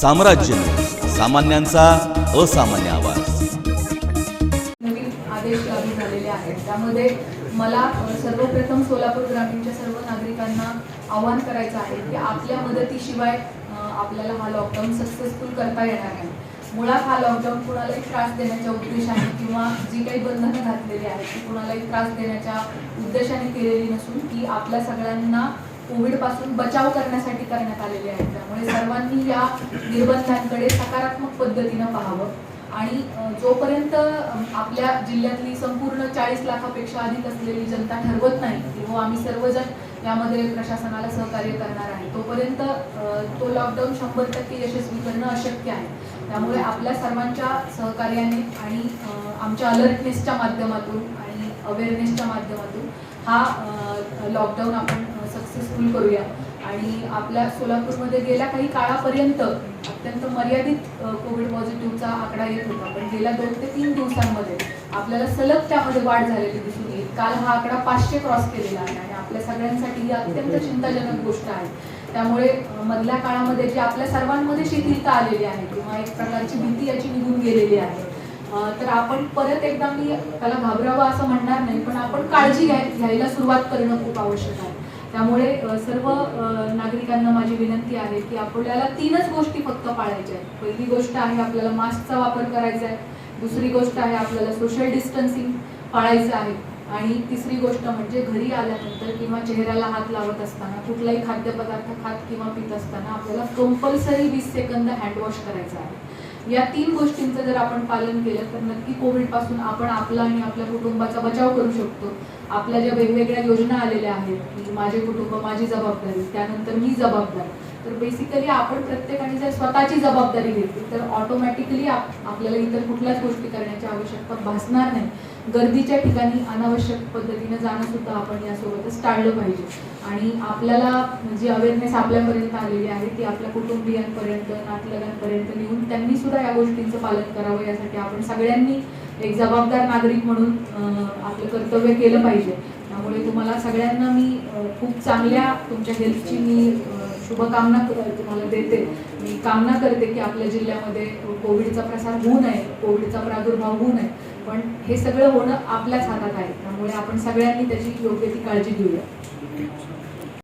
साम्राज्य सामान्यांचा असामान्य आवाज. नवीन आदेश लागू झालेले आहेत. त्यामध्ये मला सर्वप्रथम सोलापूर ग्रामीणच्या सर्व नागरिकांना आवाहन करायचं आहे की आपल्या मदतीशिवाय आपल्याला हा लॉकडाऊन सक्सेसफुल करता येणार नाही. मुळात हा लॉकडाऊन कुणालाही त्रास देण्याच्या उद्देशाने किंवा जी काही बंधनं घातलेली आहेत ती कुणालाही त्रास देण्याच्या उद्देशाने केलेली नसून ती आपल्या सगळ्यांना कोविडपासून बचाव करण्यासाठी करण्यात आलेले आहेत. त्यामुळे सर्वांनी या निर्बंधांकडे सकारात्मक पद्धतीनं पाहावं. आणि जोपर्यंत आपल्या जिल्ह्यातली संपूर्ण चाळीस लाखापेक्षा अधिक असलेली जनता ठरवत नाही की हो आम्ही सर्वजण यामध्ये प्रशासनाला सहकार्य करणार आहे तोपर्यंत तो लॉकडाऊन शंभर टक्के यशस्वी करणं अशक्य आहे. त्यामुळे आपल्या सर्वांच्या सहकार्याने आणि आमच्या अलर्टनेसच्या माध्यमातून आणि अवेअरनेसच्या माध्यमातून हा लॉकडाऊन आपण सक्सेसफुल करूया. आणि आपल्या सोलापूरमध्ये गेल्या काही काळापर्यंत अत्यंत मर्यादित कोविड पॉझिटिव्हचा आकडा येत होता. पण गेल्या दोन ते तीन दिवसांमध्ये आपल्याला सलग त्यामध्ये वाढ झालेली दिसून येईल. काल हा आकडा पाचशे क्रॉस केलेला आहे आणि आपल्या सगळ्यांसाठी ही अत्यंत चिंताजनक गोष्ट आहे. त्यामुळे मधल्या काळामध्ये जी आपल्या सर्वांमध्ये शिथिलता आलेली आहे किंवा एक प्रकारची भीती याची निघून गेलेली आहे तर आपण परत एकदा मी त्याला घाबरावं असं म्हणणार नाही पण आपण काळजी घ्याय घ्यायला सुरुवात करणं खूप आवश्यक आहे. त्यामुळे सर्व नागरिकांना माझी विनंती आहे की आपल्याला तीनच गोष्टी फक्त पाळायच्या आहेत. पहिली गोष्ट आहे आपल्याला मास्कचा वापर करायचा आहे. दुसरी गोष्ट आहे आपल्याला सोशल डिस्टन्सिंग पाळायचं आहे. आणि तिसरी गोष्ट म्हणजे घरी आल्यानंतर किंवा चेहऱ्याला हात लावत असताना कुठलाही खाद्यपदार्थ खात किंवा पित असताना आपल्याला कंपल्सरी वीस सेकंद हँडवॉश करायचा आहे. या तीन गोष्टींचं जर आपण पालन केलं तर नक्की कोविडपासून आपण आपला आणि आपल्या कुटुंबाचा बचाव करू शकतो. आपल्या ज्या वेगवेगळ्या योजना आलेल्या आहेत की माझे कुटुंब माझी जबाबदारी त्यानंतर मी जबाबदारी. तर बेसिकली आपण प्रत्येकाने जर स्वतःची जबाबदारी घेतली तर ऑटोमॅटिकली आपल्याला इतर कुठल्याच गोष्टी करण्याची आवश्यकता भासणार नाही. गर्दीच्या ठिकाणी अनावश्यक पद्धतीनं जाणं सुद्धा आपण यासोबतच टाळलं पाहिजे. आणि आपल्याला जी अवेअरनेस आपल्यापर्यंत आलेली आहे ती आपल्या कुटुंबियांपर्यंत नातलगांपर्यंत नेऊन त्यांनी सुद्धा या गोष्टींचं पालन करावं यासाठी आपण सगळ्यांनी एक जबाबदार नागरिक म्हणून आपलं कर्तव्य केलं पाहिजे. त्यामुळे तुम्हाला सगळ्यांना मी खूप चांगल्या तुमच्या हेल्थची मी शुभकामना तुम्हाला देते. मी कामना करते की आपल्या जिल्ह्यामध्ये कोविडचा प्रसार होऊ नये कोविडचा प्रादुर्भाव होऊ नये. पण हे सगळं होणं आपल्याच हातात आहे. त्यामुळे आपण सगळ्यांनी त्याची योग्य ती काळजी घेऊया.